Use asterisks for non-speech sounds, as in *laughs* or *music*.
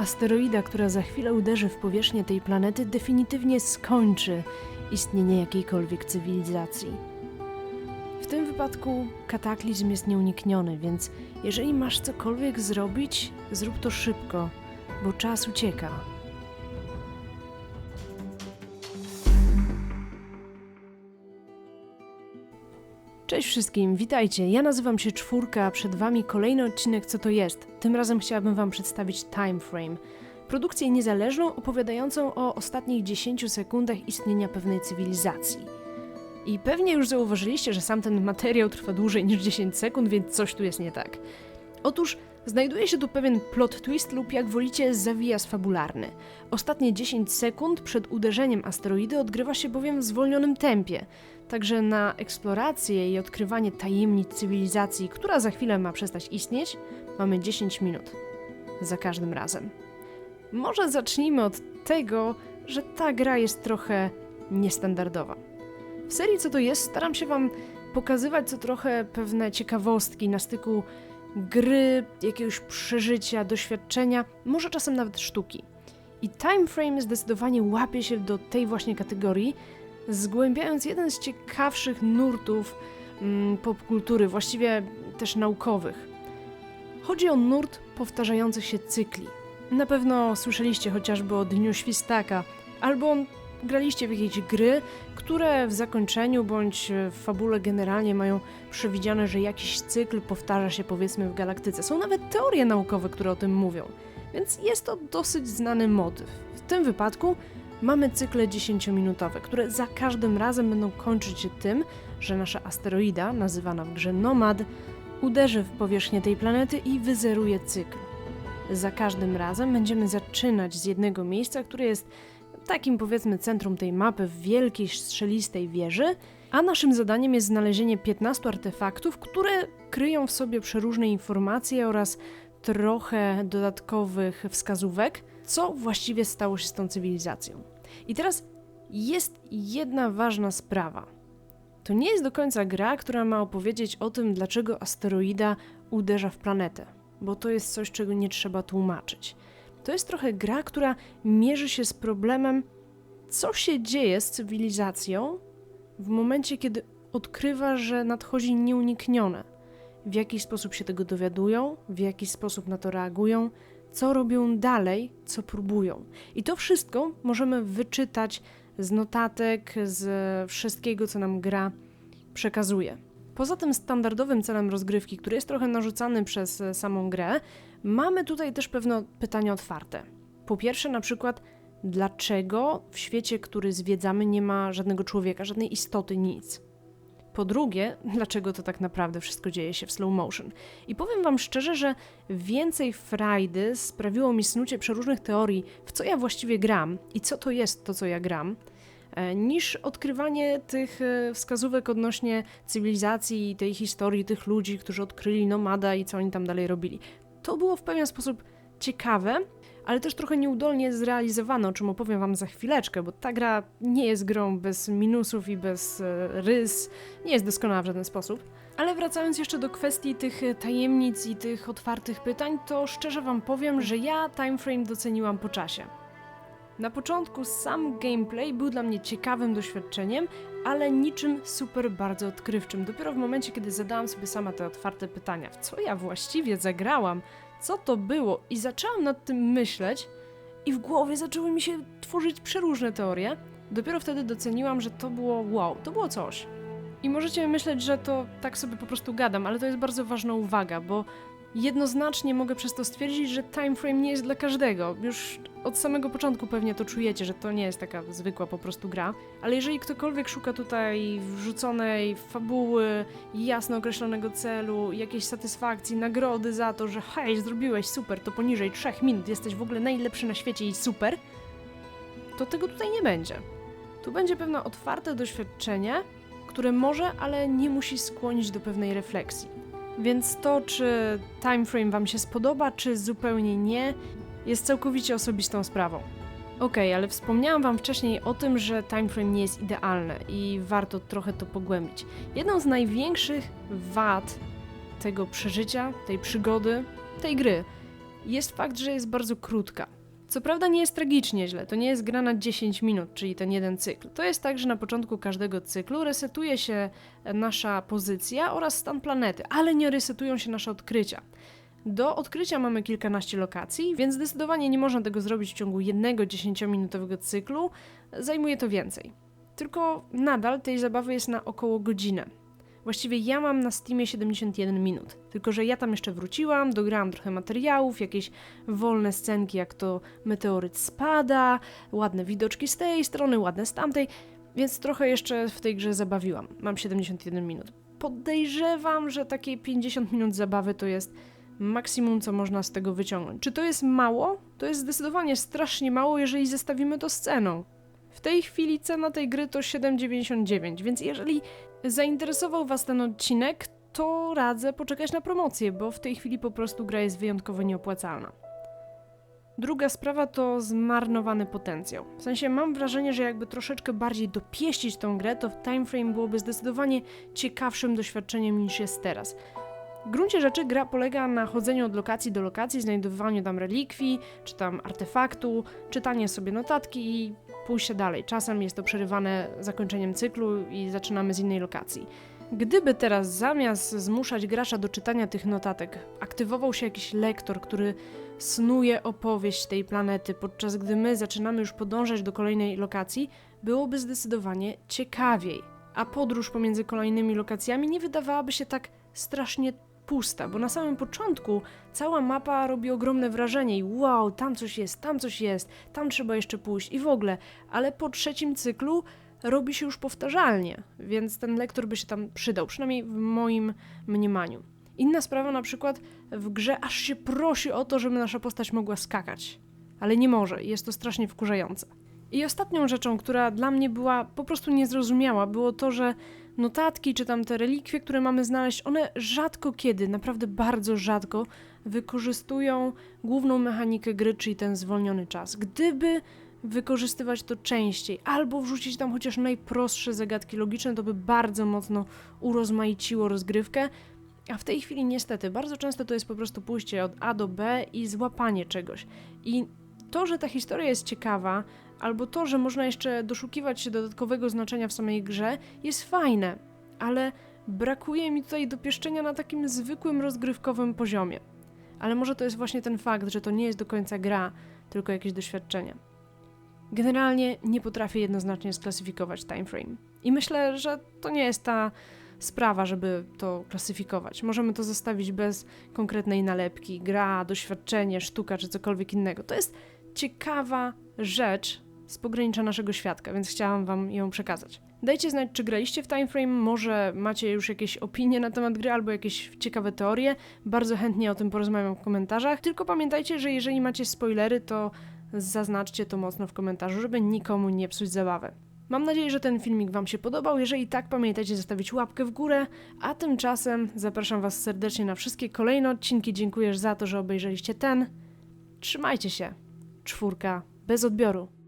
Asteroida, która za chwilę uderzy w powierzchnię tej planety, definitywnie skończy istnienie jakiejkolwiek cywilizacji. W tym wypadku kataklizm jest nieunikniony, więc jeżeli masz cokolwiek zrobić, zrób to szybko, bo czas ucieka. Cześć wszystkim, witajcie. Ja nazywam się Czwórka, a przed Wami kolejny odcinek Co to jest. Tym razem chciałabym Wam przedstawić Time Frame. Produkcję niezależną opowiadającą o ostatnich 10 sekundach istnienia pewnej cywilizacji. I pewnie już zauważyliście, że sam ten materiał trwa dłużej niż 10 sekund, więc coś tu jest nie tak. Otóż znajduje się tu pewien plot twist lub jak wolicie zawijas fabularny. Ostatnie 10 sekund przed uderzeniem asteroidy odgrywa się bowiem w zwolnionym tempie. Także na eksplorację i odkrywanie tajemnic cywilizacji, która za chwilę ma przestać istnieć, mamy 10 minut. Za każdym razem. Może zacznijmy od tego, że ta gra jest trochę niestandardowa. W serii Co to jest staram się Wam pokazywać co trochę pewne ciekawostki na styku gry, jakiegoś przeżycia, doświadczenia, może czasem nawet sztuki. I Time Frame zdecydowanie łapie się do tej właśnie kategorii, zgłębiając jeden z ciekawszych nurtów mm, popkultury, właściwie też naukowych. Chodzi o nurt powtarzających się cykli. Na pewno słyszeliście chociażby o Dniu Świstaka, albo graliście w jakieś gry, które w zakończeniu bądź w fabule generalnie mają przewidziane, że jakiś cykl powtarza się powiedzmy w galaktyce. Są nawet teorie naukowe, które o tym mówią. Więc jest to dosyć znany motyw. W tym wypadku mamy cykle 10-minutowe, które za każdym razem będą kończyć się tym, że nasza asteroida, nazywana w grze Nomad, uderzy w powierzchnię tej planety i wyzeruje cykl. Za każdym razem będziemy zaczynać z jednego miejsca, które jest takim powiedzmy centrum tej mapy w wielkiej strzelistej wieży, a naszym zadaniem jest znalezienie 15 artefaktów, które kryją w sobie przeróżne informacje oraz trochę dodatkowych wskazówek, co właściwie stało się z tą cywilizacją. I teraz jest jedna ważna sprawa. To nie jest do końca gra, która ma opowiedzieć o tym, dlaczego asteroida uderza w planetę, bo to jest coś, czego nie trzeba tłumaczyć. To jest trochę gra, która mierzy się z problemem, co się dzieje z cywilizacją w momencie, kiedy odkrywa, że nadchodzi nieuniknione. W jaki sposób się tego dowiadują, w jaki sposób na to reagują, co robią dalej, co próbują. I to wszystko możemy wyczytać z notatek, z wszystkiego, co nam gra przekazuje. Poza tym standardowym celem rozgrywki, który jest trochę narzucany przez samą grę, mamy tutaj też pewne pytania otwarte. Po pierwsze, na przykład, dlaczego w świecie, który zwiedzamy, nie ma żadnego człowieka, żadnej istoty, nic? Po drugie, *laughs* dlaczego to tak naprawdę wszystko dzieje się w slow motion? I powiem Wam szczerze, że więcej frajdy sprawiło mi snucie przeróżnych teorii, w co ja właściwie gram i co to jest to, co ja gram, e, niż odkrywanie tych e, wskazówek odnośnie cywilizacji i tej historii tych ludzi, którzy odkryli nomada i co oni tam dalej robili. To było w pewien sposób ciekawe, ale też trochę nieudolnie zrealizowane, o czym opowiem Wam za chwileczkę, bo ta gra nie jest grą bez minusów i bez e, rys, nie jest doskonała w żaden sposób. Ale wracając jeszcze do kwestii tych tajemnic i tych otwartych pytań, to szczerze Wam powiem, że ja timeframe doceniłam po czasie. Na początku sam gameplay był dla mnie ciekawym doświadczeniem, ale niczym super bardzo odkrywczym. Dopiero w momencie, kiedy zadałam sobie sama te otwarte pytania, w co ja właściwie zagrałam, co to było, i zaczęłam nad tym myśleć, i w głowie zaczęły mi się tworzyć przeróżne teorie. Dopiero wtedy doceniłam, że to było wow, to było coś. I możecie myśleć, że to tak sobie po prostu gadam, ale to jest bardzo ważna uwaga, bo jednoznacznie mogę przez to stwierdzić, że time frame nie jest dla każdego. Już od samego początku pewnie to czujecie, że to nie jest taka zwykła po prostu gra, ale jeżeli ktokolwiek szuka tutaj wrzuconej fabuły, jasno określonego celu, jakiejś satysfakcji, nagrody za to, że hej, zrobiłeś super, to poniżej 3 minut jesteś w ogóle najlepszy na świecie i super, to tego tutaj nie będzie. Tu będzie pewne otwarte doświadczenie, które może, ale nie musi skłonić do pewnej refleksji. Więc to, czy time frame Wam się spodoba, czy zupełnie nie, jest całkowicie osobistą sprawą. Ok, ale wspomniałam Wam wcześniej o tym, że time frame nie jest idealne i warto trochę to pogłębić. Jedną z największych wad tego przeżycia, tej przygody, tej gry jest fakt, że jest bardzo krótka. Co prawda nie jest tragicznie źle, to nie jest gra na 10 minut, czyli ten jeden cykl. To jest tak, że na początku każdego cyklu resetuje się nasza pozycja oraz stan planety, ale nie resetują się nasze odkrycia. Do odkrycia mamy kilkanaście lokacji, więc zdecydowanie nie można tego zrobić w ciągu jednego 10-minutowego cyklu, zajmuje to więcej. Tylko nadal tej zabawy jest na około godzinę. Właściwie ja mam na Steamie 71 minut, tylko że ja tam jeszcze wróciłam, dograłam trochę materiałów, jakieś wolne scenki, jak to meteoryt spada, ładne widoczki z tej strony, ładne z tamtej, więc trochę jeszcze w tej grze zabawiłam. Mam 71 minut. Podejrzewam, że takie 50 minut zabawy to jest maksimum, co można z tego wyciągnąć. Czy to jest mało? To jest zdecydowanie strasznie mało, jeżeli zestawimy to z ceną. W tej chwili cena tej gry to 7,99, więc jeżeli zainteresował Was ten odcinek, to radzę poczekać na promocję, bo w tej chwili po prostu gra jest wyjątkowo nieopłacalna. Druga sprawa to zmarnowany potencjał. W sensie mam wrażenie, że jakby troszeczkę bardziej dopieścić tą grę, to Time Frame byłoby zdecydowanie ciekawszym doświadczeniem niż jest teraz. W gruncie rzeczy gra polega na chodzeniu od lokacji do lokacji, znajdowaniu tam relikwii, czy tam artefaktu, czytanie sobie notatki i pójście dalej. Czasem jest to przerywane zakończeniem cyklu i zaczynamy z innej lokacji. Gdyby teraz zamiast zmuszać gracza do czytania tych notatek, aktywował się jakiś lektor, który snuje opowieść tej planety, podczas gdy my zaczynamy już podążać do kolejnej lokacji, byłoby zdecydowanie ciekawiej. A podróż pomiędzy kolejnymi lokacjami nie wydawałaby się tak strasznie pusta, bo na samym początku cała mapa robi ogromne wrażenie i wow, tam coś jest, tam coś jest, tam trzeba jeszcze pójść i w ogóle, ale po trzecim cyklu robi się już powtarzalnie, więc ten lektor by się tam przydał, przynajmniej w moim mniemaniu. Inna sprawa na przykład w grze aż się prosi o to, żeby nasza postać mogła skakać, ale nie może jest to strasznie wkurzające. I ostatnią rzeczą, która dla mnie była po prostu niezrozumiała, było to, że notatki czy tam te relikwie, które mamy znaleźć, one rzadko kiedy, naprawdę bardzo rzadko wykorzystują główną mechanikę gry, czyli ten zwolniony czas. Gdyby wykorzystywać to częściej, albo wrzucić tam chociaż najprostsze zagadki logiczne, to by bardzo mocno urozmaiciło rozgrywkę. A w tej chwili niestety bardzo często to jest po prostu pójście od A do B i złapanie czegoś. I to, że ta historia jest ciekawa, albo to, że można jeszcze doszukiwać się dodatkowego znaczenia w samej grze, jest fajne, ale brakuje mi tutaj dopieszczenia na takim zwykłym rozgrywkowym poziomie. Ale może to jest właśnie ten fakt, że to nie jest do końca gra, tylko jakieś doświadczenie. Generalnie nie potrafię jednoznacznie sklasyfikować time frame. I myślę, że to nie jest ta sprawa, żeby to klasyfikować. Możemy to zostawić bez konkretnej nalepki, gra, doświadczenie, sztuka czy cokolwiek innego. To jest ciekawa rzecz z pogranicza naszego świadka, więc chciałam Wam ją przekazać. Dajcie znać, czy graliście w Time Frame, może macie już jakieś opinie na temat gry albo jakieś ciekawe teorie. Bardzo chętnie o tym porozmawiam w komentarzach. Tylko pamiętajcie, że jeżeli macie spoilery, to zaznaczcie to mocno w komentarzu, żeby nikomu nie psuć zabawy. Mam nadzieję, że ten filmik Wam się podobał. Jeżeli tak, pamiętajcie zostawić łapkę w górę, a tymczasem zapraszam Was serdecznie na wszystkie kolejne odcinki. Dziękuję za to, że obejrzeliście ten. Trzymajcie się. Czwórka bez odbioru.